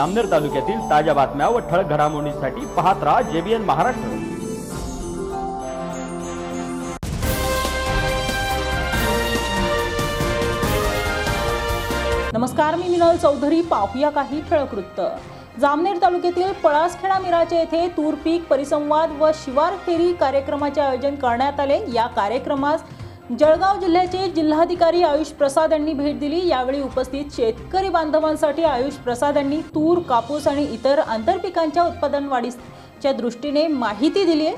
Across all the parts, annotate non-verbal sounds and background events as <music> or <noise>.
अमनेर तालुक्यातील ताज्या बातम्या व ठळक घडामोडींसाठी पाहत राहा जेबीएन महाराष्ट्र. नमस्कार मी मिनल चौधरी. पाहूया काही ठळक वृत्त. जामनेर तालुक्यातील पळासखेडा मिराचे येथे तूर पीक परिसंवाद व शिवार फेरी कार्यक्रमाचे आयोजन करण्यात आले. या कार्यक्रमास जळगाव जिल्ह्याचे जिल्हाधिकारी आयुष प्रसाद यांनी भेट दिली. यावेळी उपस्थित शेतकरी बांधवांसाठी आयुष प्रसाद यांनी तूर कापूस आणि इतर आंतरपिकांच्या उत्पादन वाढीच्या दृष्टीने माहिती दिली आहे.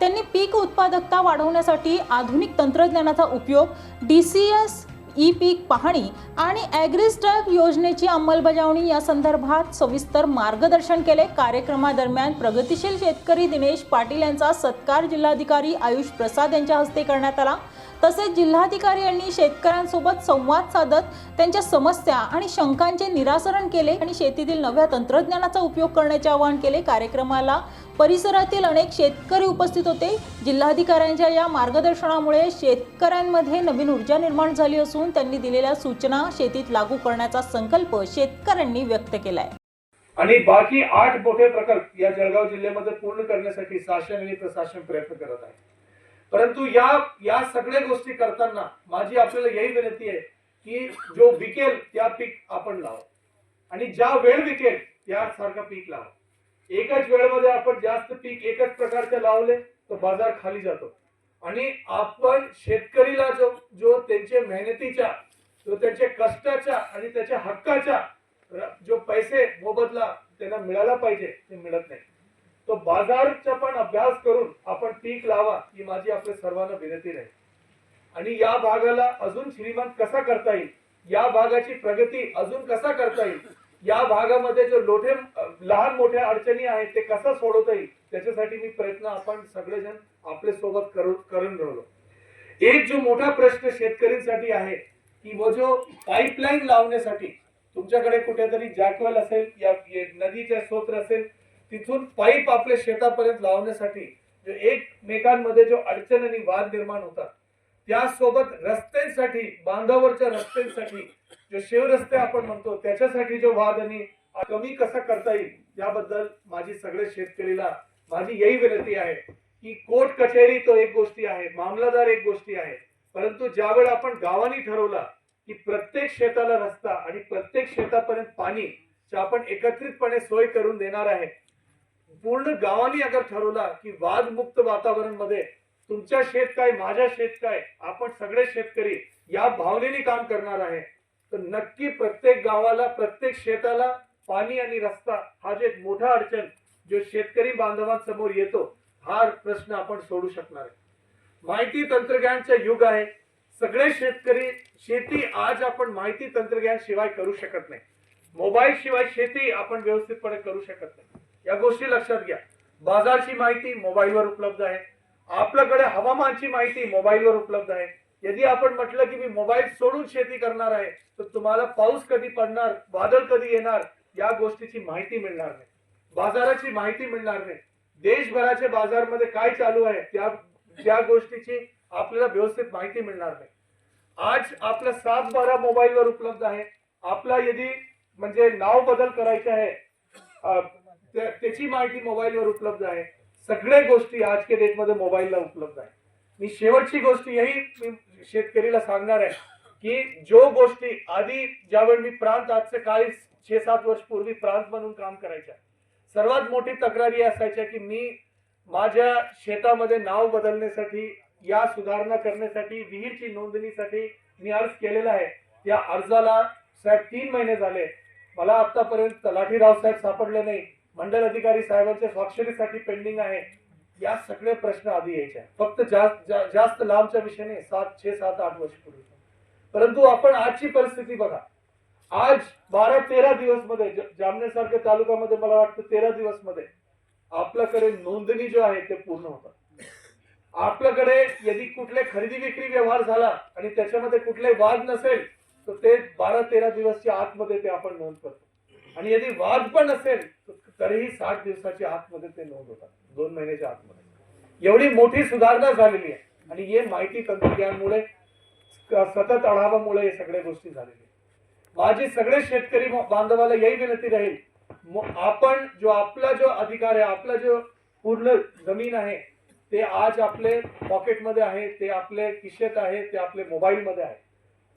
त्यांनी पीक उत्पादकता वाढवण्यासाठी आधुनिक तंत्रज्ञानाचा उपयोग डी सी एस ई पीक पाहणी आणि ॲग्रिस्टॅक योजनेची अंमलबजावणी या संदर्भात सविस्तर मार्गदर्शन केले. कार्यक्रमादरम्यान प्रगतिशील शेतकरी दिनेश पाटील यांचा सत्कार जिल्हाधिकारी आयुष प्रसाद यांच्या हस्ते करण्यात आला. तसेच जिल्हाधिकारी यांनी शेतकऱ्यांसोबत संवाद साधत त्यांच्या समस्या आणि शंकांचे निरासरण केले आणि शेतीतील नव्या तंत्रज्ञानाचा उपयोग करण्याचे आवाहन केले. कार्यक्रमाला परिसरातील अनेक शेतकरी उपस्थित होते. जिल्हाधिकाऱ्यांच्या या मार्गदर्शनामुळे शेतकऱ्यांमध्ये नवीन ऊर्जा निर्माण झाली असून त्यांनी दिलेल्या सूचना शेतीत लागू करण्याचा संकल्प शेतकऱ्यांनी व्यक्त केलाय. आणि बाकी आठ मोठे प्रकल्प या जळगाव जिल्ह्यामध्ये पूर्ण करण्यासाठी शासन आणि प्रशासन प्रयत्न करत आहे. परंतु या या सगळ्या गोष्टी करताना माझी आपल्याला यही विनंती आहे की जो विकेल त्या पीक आपण लावा. आणि ज्या वेळ विकेल त्यासारखं पीक लावा. एकाच वेळेमध्ये आपण जास्त पीक एकच प्रकारचे लावले तर बाजार खाली जातो. आणि आपण शेतकरीला जो जो त्यांच्या मेहनतीच्या जो त्यांच्या कष्टाच्या आणि त्याच्या हक्काच्या जो पैसे मोबदला त्यांना मिळाला पाहिजे ते मिळत नाही. तो बाजारचा पण अभ्यास करून आपण पीक लावा ही माझी आपल्या सर्वांना विनंती राहील आणि या भागाला अजून श्रीमंत कसा करता येईल? या भागाची प्रगती अजून कसा करता येईल? या भागामध्ये जो लोठे लहान मोठ्या अडचणी आहेत ते कसं सोडवता येईल? त्याच्यासाठी मी प्रयत्न आपण सगळेजण आपल्यासोबत करू करून राहिलो. एक जो मोठा प्रश्न शेतकऱ्यांसाठी आहे की व जो पाईपलाईन लावण्यासाठी तुमच्याकडे कुठेतरी जॅकवेल असेल या या नदीचे स्रोत असेल तिथून पाईप आपल्या शेतापर्यंत लावण्यासाठी जो एकमेकांमध्ये जो अडचण आणि वाद निर्माण होतात त्यासोबत रस्त्यांसाठी बांधावरच्या रस्त्यांसाठी जो शिवरस्ते आपण म्हणतो त्याच्यासाठी जो वाद आणि कमी कसा करता येईल याबद्दल माझी सगळे शेतकरीला माझी यही विनंती आहे की कोर्ट कचेरी तो एक गोष्टी आहे मामलादार एक गोष्टी आहे. परंतु ज्यावेळेला आपण गावांनी ठरवला की प्रत्येक शेताला रस्ता आणि प्रत्येक शेतापर्यंत पाणी आपण एकत्रितपणे सोय करून देणार आहे पूर्ण गावाने अगर ठरवला की वादमुक्त वातावरणमध्ये तुमच्या शेत काय माझ्या शेत काय आपण सगळे शेतकरी या भावनेने काम करणार आहे तर नक्की प्रत्येक गावाला प्रत्येक शेताला पाणी आणि रस्ता हा जे मोठा अडचण जो शेतकरी बांधवांसमोर येतो हा प्रश्न आपण सोडू शकणार आहे. माहिती तंत्रज्ञानचं युग आहे. सगळे शेतकरी शेती आज आपण माहिती तंत्रज्ञान शिवाय करू शकत नाही. मोबाईल शिवाय शेती आपण व्यवस्थितपणे करू शकत नाही. या गोष्टी लक्षात घ्या. बाजारची माहिती मोबाईलवर उपलब्ध आहे. आपल्याकडे हवामानची माहिती मोबाईलवर उपलब्ध आहे. यदि आपण म्हटलं की मी मोबाईल सोडून शेती करणार आहे तर तुम्हाला पाऊस कधी पडणार वादळ कधी येणार या गोष्टीची माहिती मिळणार नाही. बाजाराची माहिती मिळणार नाही. देशभराच्या बाजारमध्ये काय चालू आहे त्या त्या गोष्टीची आपल्याला व्यवस्थित माहिती मिळणार नाही. आज आपला सात बारा मोबाईलवर उपलब्ध आहे. आपला यदि म्हणजे नाव बदल करायचे आहे त्याची माहिती मोबाईलवर उपलब्ध आहे. सगळ्या गोष्टी आजच्या डेटमध्ये मोबाईलला उपलब्ध आहे. मी शेवटची गोष्ट यही मी शेतकरीला सांगणार आहे की जो गोष्टी आधी ज्यावेळी मी प्रांत आजचे काही छे सात वर्ष पूर्वी प्रांत म्हणून काम करायच्या सर्वात मोठी तक्रारी असायच्या की मी माझ्या शेतामध्ये नाव बदलण्यासाठी या सुधारणा करण्यासाठी विहीरची नोंदणीसाठी मी अर्ज केलेला आहे. त्या अर्जाला साहेब तीन महिने झाले. मला आतापर्यंत तलाठीराव साहेब सापडले नाही. मंडल अधिकारी साहेबांच्या स्वाक्षरीसाठी पेंडिंग आहे. या सगळे प्रश्न आधी यायचे. फक्त जास्त जा- जास्त लांबच्या विषयाने सात छे सात आठ वर्ष पूर्वी परंतु आपण आजची परिस्थिती बघा. आज बारा तेरा दिवसमध्ये जामनेर सारख्या तालुक्यामध्ये मला वाटतं तेरा दिवसमध्ये आपल्याकडे नोंदणी जो आहे ते पूर्ण होतात. आपल्याकडे यदि कुठले खरेदी विक्री व्यवहार झाला आणि त्याच्यामध्ये कुठले वाद नसेल तर ते बारा तेरा दिवसच्या आतमध्ये ते आपण नोंद करतो. आणि यदि वाद पण असेल तर तरीही साठ दिवसाच्या आतमध्ये ते नोंद होतात. दोन महिन्याच्या आतमध्ये. एवढी मोठी सुधारणा झालेली आहे. आणि हे माहिती तंत्रज्ञानमुळे सतत आढावामुळे हे सगळ्या गोष्टी झालेल्या आहेत. माझी सगळे शेतकरी बांधवाला यही विनंती राहील आपण जो आपला जो अधिकार आहे आपला जो पूर्ण जमीन आहे ते आज आपले पॉकेटमध्ये आहे ते आपले खिशेत आहे ते आपले मोबाईलमध्ये आहे.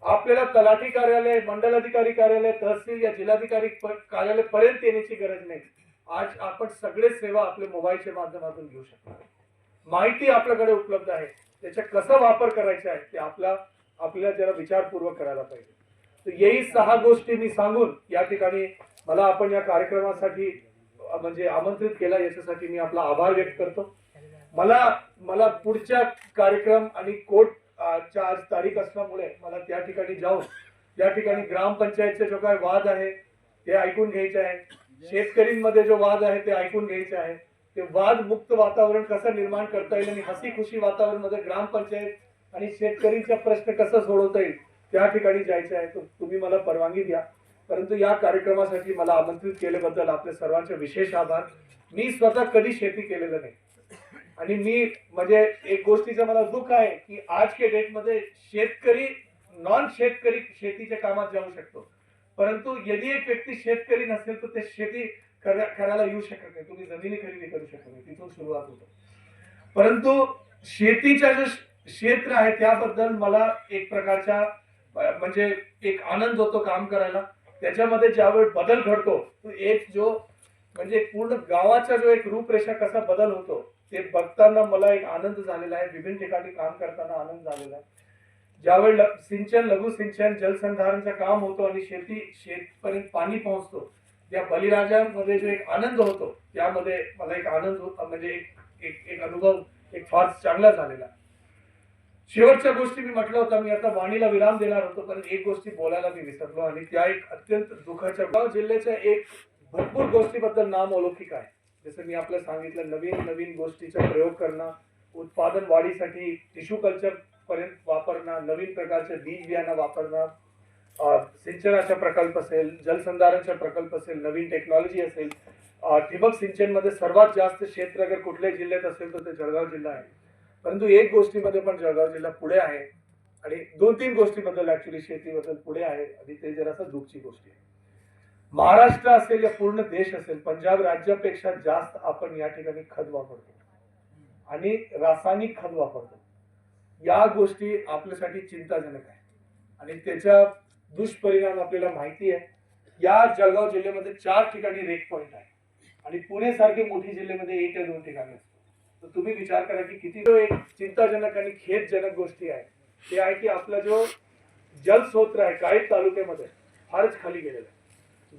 आपल्याला तलाठी कार्यालय मंडलाधिकारी कार्यालय तहसील या जिल्हाधिकारी प- कार्यालय पर्यंत येण्याची गरज नाही. आज आपण सगळे सेवा आपल्या मोबाईलच्या माध्यमातून घेऊ शकतो माहिती आपल्याकडे उपलब्ध आहे. त्याचा कसा वापर करायचा आहे ते आपला आपल्याला जरा विचारपूर्वक करायला पाहिजे. तर येई सहा गोष्टी मी सांगून या ठिकाणी मला आपण या कार्यक्रमासाठी म्हणजे आमंत्रित केला. याच्यासाठी मी आपला आभार व्यक्त करतो. मला मला पुढच्या कार्यक्रम आणि कोर्ट आजच्या आज तारीख असल्यामुळे मला त्या ठिकाणी जाऊन या ठिकाणी ग्रामपंचायतचे जो काय वाद आहे ते ऐकून घ्यायचे आहे. शेतकरींमध्ये जो वाद आहे ते ऐकून घ्यायचे आहे. ते वाद मुक्त वातावरण कसं निर्माण करता येईल आणि हसी खुशी वातावरणमध्ये ग्रामपंचायत आणि शेतकरीचा प्रश्न कसा सोडवता येईल त्या ठिकाणी जायचं आहे. तर तुम्ही मला परवानगी द्या. परंतु या कार्यक्रमासाठी मला आमंत्रित केल्याबद्दल आपले सर्वांचे विशेष आभार. मी स्वतः कधी शेती केलेलं नाही. आणि मी म्हणजे एक गोष्टीचं मला दुःख आहे की आज के डेटमध्ये शेतकरी नॉन शेतकरी शेतीच्या कामात जाऊ शकतो. परंतु यदि एक व्यक्ती शेतकरी नसेल तर ते शेती करायला येऊ शकत नाही. तुम्ही जमिनी खरेदी करू शकत नाही. तिथून सुरुवात होतो. परंतु शेतीच्या जे क्षेत्र आहे त्याबद्दल मला एक प्रकारचा म्हणजे एक आनंद होतो काम करायला. त्याच्यामध्ये ज्यावेळी बदल घडतो तो एक जो म्हणजे पूर्ण गावाचा जो एक रूपरेषा कसा बदल होतो ते बघताना मला एक आनंद झालेला आहे. विभिन्न ठिकाणी काम करताना आनंद झालेला आहे. ज्यावेळी ल- सिंचन लघु सिंचन जलसंधारणचं काम होतो आणि शेती शेतपर्यंत पाणी पोहोचतो त्या बलिराजामध्ये जो एक आनंद होतो त्यामध्ये मला एक आनंद होता म्हणजे एक एक एक अनुभव एक फार चांगला झालेला. शेवटच्या गोष्टी मी म्हटलं होतं मी आता वाणीला विराम देणार होतो पण एक गोष्टी बोलायला मी विसरलो आणि त्या एक अत्यंत दुःखाच्या गाव जिल्ह्याच्या एक भरपूर गोष्टीबद्दल नाम अलौकिक आहे. जसं मी आपलं सांगितलं नवीन नवीन गोष्टीचा प्रयोग करणं उत्पादन वाढीसाठी टिश्यू कल्चर पर्यंत वापरणं नवीन प्रकारचे बीज बियाणं वापरणं सिंचनाचा प्रकल्प असेल जलसंधारणचा प्रकल्प असेल नवीन टेक्नॉलॉजी असेल ठिबक सिंचनमध्ये सर्वात जास्त क्षेत्र अगर कुठल्याही जिल्ह्यात असेल तर ते जळगाव जिल्हा आहे. परंतु एक गोष्टीमध्ये पण जळगाव जिल्हा पुढे आहे आणि दोन तीन गोष्टीबद्दल ऍक्च्युली शेतीबद्दल पुढे आहे आणि ते जरासं दुःखची गोष्टी आहे. महाराष्ट्र असेल या पूर्ण देश असेल पंजाब राज्यापेक्षा जास्त आपण या ठिकाणी खत वापरतो. आणि रासायनिक खत वापरतो. या गोष्टी आपल्यासाठी चिंताजनक आहे आणि त्याचा दुष्परिणाम आपल्याला माहिती आहे. या जळगाव जिल्ह्यामध्ये चार ठिकाणी रेक पॉईंट आहे. आणि पुणे सारखे मोठी जिल्ह्यामध्ये एक या दोन ठिकाणी असतो तर तुम्ही विचार करा की किती जो एक चिंताजनक आणि खेदजनक गोष्टी आहे ते आहे की आपला जो जलस्रोत आहे काही तालुक्यामध्ये फारच खाली गेलेला आहे.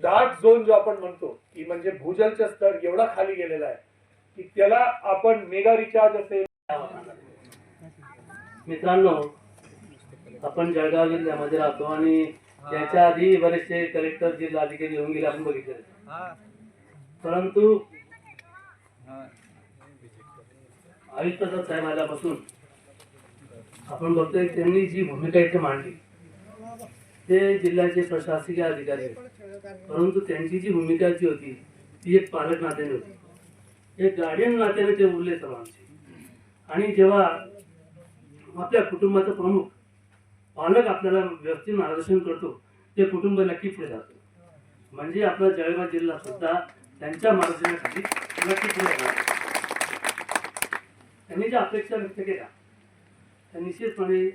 दाट झोन जो आपण म्हणतो की म्हणजे भूजलचा स्तर एवढा खाली गेलेला आहे की त्याला आपण मेगा रिचार्ज असेल मित्रांनो आपण जळगाव जिल्ह्यामध्ये राहतो आणि त्याच्या आधी बरेचसे कलेक्टर जिल्हा अधिकारी येऊन गेले आपण बघितले परंतु आयुक्त साहेब आल्यापासून आपण बघतोय त्यांनी जी भूमिका इथे मांडली ते जिल्ह्याचे प्रशासकीय अधिकारी आहेत. परंतु त्यांची जी भूमिका जी होती ती एक पालक नात्याने होती. एक गार्डियन नात्याने ते उरले सर्वांचे. आणि जेव्हा आपल्या कुटुंबाचा प्रमुख पालक आपल्याला व्यवस्थित मार्गदर्शन करतो ते कुटुंब नक्की पुढे जातो. म्हणजे आपला जळगाव जिल्हा सुद्धा त्यांच्या मार्गदर्शनासाठी नक्की पुढे जातो. त्यांनी ज्या अपेक्षा व्यक्त केल्या त्या निश्चितपणे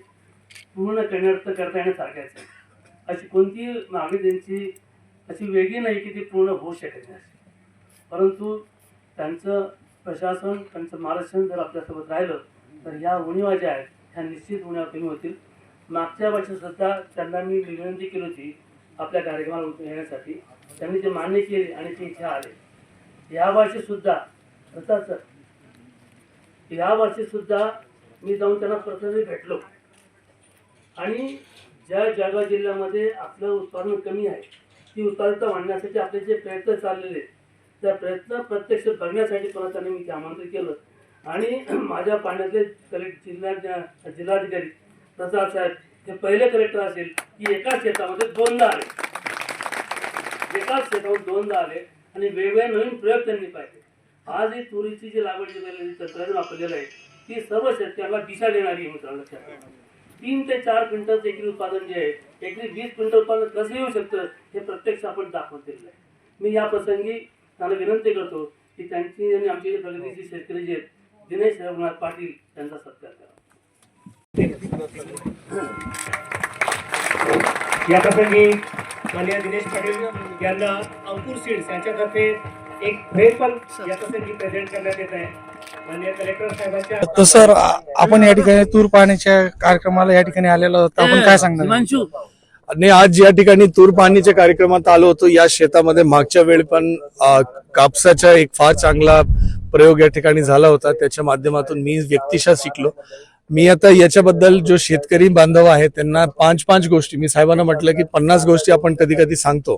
पूर्ण करण्यार्थ करता येण्यासारख्याच अशी कोणतीही मागणी त्यांची अशी वेगळी नाही की ती पूर्ण होऊ शकत नाही. परंतु त्यांचं प्रशासन त्यांचं मार्गदर्शन जर आपल्यासोबत राहिलं तर ह्या उणीवा ज्या आहेत ह्या निश्चित उणीवा कमी होतील. मागच्या वर्षीसुद्धा त्यांना मी विनंती केली होती आपल्या कार्यक्रमाला येण्यासाठी. त्यांनी ते मान्य केले आणि ते इथे आले. या वर्षीसुद्धा तसाच या वर्षीसुद्धा मी जाऊन त्यांना प्रथम भेटलो. आणि ज्या जळगाव जिल्ह्यामध्ये आपलं उत्पादन कमी आहे ती उतारता वाढण्यासाठी आपले जे प्रयत्न चाललेले आहेत, त्या प्रयत्न प्रत्यक्ष बघण्यासाठी परत त्यांनी मी ते आमंत्रित केलं. आणि <clears throat> माझ्या पाण्यातले कलेक्ट जिल्हा जिल्हाधिकारी प्रसाद साहेब हे पहिले कलेक्टर असेल की एकाच शेतामध्ये दोनदा आले. एकाच शेतावर दोनदा आले आणि वेगवेगळे नवीन प्रयोग त्यांनी पाहिले. आज ही तुरीची जी लागवड जी केलेली तंत्रज्ञान वापरलेलं आहे ती सर्व शेतकऱ्याला दिशा देणारी मित्रांनो तीन ते चार क्विंटल एकरी उत्पादन जे आहे एकरी वीस क्विंटल उत्पादन कसं येऊ शकतं हे प्रत्यक्ष आपण दाखवत दिलेलं आहे. मी या प्रसंगी त्यांना विनंती करतो की त्यांची आणि आमचे जे प्रगतीचे शेतकरी जे आहेत दिनेश रघुनाथ पाटील यांचा सत्कार करा. या प्रसंगी माननीय दिनेश पाटील यांना अंकुर सीड्स यांच्यातर्फे एक फ्रेम पण या प्रसंगी प्रेझेंट करण्यात येत आहे. तर सर आपण या ठिकाणी तूर पाहण्याच्या कार्यक्रमाला या ठिकाणी आलेलो होतो आपण काय सांगणार? आणि आज या ठिकाणी तूर पाणीच्या कार्यक्रमात आलो होतो. या शेतामध्ये मागच्या वेळी पण कापसाचा एक फार चांगला प्रयोग या ठिकाणी झाला होता. त्याच्या माध्यमातून मी व्यक्तिशः शिकलो. मी आता याच्याबद्दल जो शेतकरी बांधव आहे त्यांना पाच पाच गोष्टी मी साहेबांना म्हटलं की पन्नास गोष्टी आपण कधी कधी सांगतो.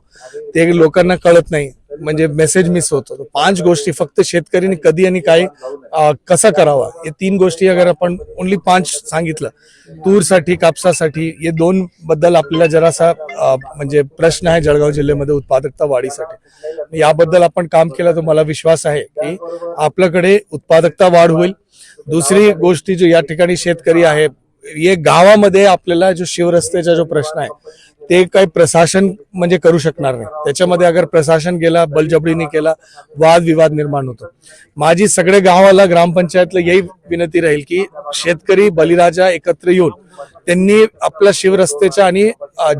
ते लोकांना कळत नाही. म्हणजे मेसेज मिस होतो पाच गोष्टी फक्त शेतकरीने कधी आणि काय कसा करावा हे तीन गोष्टी अगर आपण ओनली पाच सांगितलं तूरसाठी कापसासाठी हे दोन बद्दल आपल्याला जरासा म्हणजे प्रश्न आहे जळगाव जिल्ह्यामध्ये उत्पादकता वाढीसाठी. याबद्दल आपण काम केलं तर मला विश्वास आहे की आपल्याकडे उत्पादकता वाढ होईल. दुसरी गोष्टी जो या ठिकाणी शेतकरी आहे हे गावामध्ये आपल्याला जो शिवरस्त्याचा जो प्रश्न आहे ते काही प्रशासन म्हणजे करू शकणार नाही. त्याच्यामध्ये अगर प्रशासन गेला बलजबडीने केला वादविवाद निर्माण होतो. माझी सगळे गावाला ग्रामपंचायतला यही विनंती राहील की शेतकरी बलिराजा एकत्र येऊन त्यांनी आपला शिवरस्त्याच्या आणि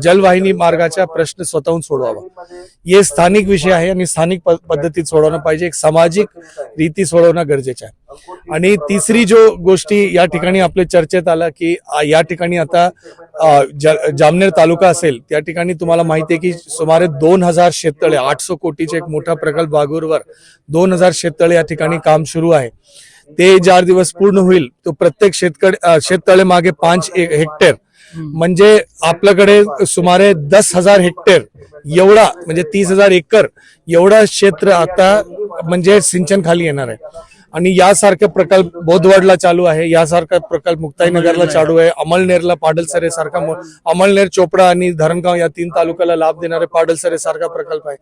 जलवाहिनी मार्गाचा प्रश्न स्वतःहून सोडवावा. हे स्थानिक विषय आहे आणि स्थानिक पद्धतीत सोडवणं पाहिजे. एक सामाजिक रीती सोडवणं गरजेचं आहे. आणि तिसरी जो गोष्टी या ठिकाणी आपल्या चर्चेत आला की या ठिकाणी आता जामनेर तालुका असेल त्या ठिकाणी तुम्हाला माहिती आहे की सुमारे दोन हजार शेततळे आठशे कोटीचे एक मोठा प्रकल्प बागूरवर दोन हजार शेततळे या ठिकाणी काम सुरू आहे. ते चार दिवस पूर्ण होईल. तो प्रत्येक शेतकरी शेततळे मागे पाच हेक्टर. म्हणजे आपल्याकडे सुमारे दस हजार हेक्टर एवढा म्हणजे तीस हजार एकर एवढा क्षेत्र आता म्हणजे सिंचन खाली येणार आहे. आणि यासारखे प्रकल्प बोधवडला चालू आहे यासारखा प्रकल्प मुक्ताईनगरला चालू आहे अमळनेरला पाडलसरे सारखा मो- अमळनेर चोपडा आणि धरणगाव या तीन तालुक्याला लाभ देणारे पाडलसरे सारखा प्रकल्प आहे.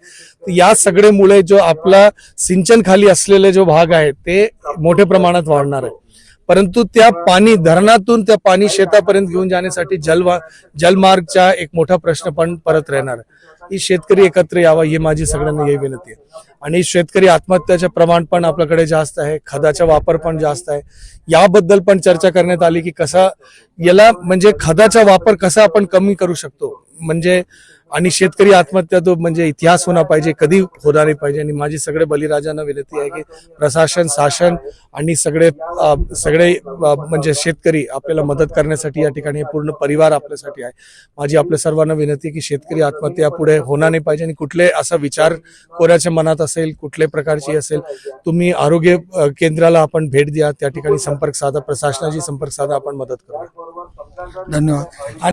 या सगळेमुळे जो आपला सिंचन खाली असलेले जो भाग आहे ते मोठ्या प्रमाणात वाढणार आहे. परंतु त्या पाणी धरणातून त्या पाणी शेतापर्यंत घेऊन जाण्यासाठी जलवा जलमार्गचा एक मोठा प्रश्न पण परत राहणार. ही शेतकरी एकत्र यावा ही माझी सगळ्यांना ही विनंती आहे. आणि शेतकरी आत्महत्याचे प्रमाण पण आपल्याकडे जास्त आहे खदाचा वापर पण जास्त आहे. याबद्दल पण चर्चा करण्यात आली की कसा याला म्हणजे खताचा वापर कसा आपण कमी करू शकतो? म्हणजे आणि शेतकरी आत्महत्या तो म्हणजे इतिहास होणार पाहिजे कधी होणार नाही पाहिजे. आणि माझी सगळे बलिराजांना विनंती आहे की प्रशासन शासन आणि सगळे सगळे म्हणजे शेतकरी आपल्याला मदत करण्यासाठी या ठिकाणी पूर्ण परिवार आपल्यासाठी आहे. माझी आपल्या सर्वांना विनंती की शेतकरी आत्महत्या पुढे होणार नाही पाहिजे आणि कुठले असा विचार कोऱ्याच्या मनात असेल कुठल्या प्रकारची असेल तुम्ही आरोग्य केंद्राला आपण भेट द्या. त्या ठिकाणी संपर्क साधा प्रशासनाशी संपर्क साधा आपण मदत करूया. धन्यवाद.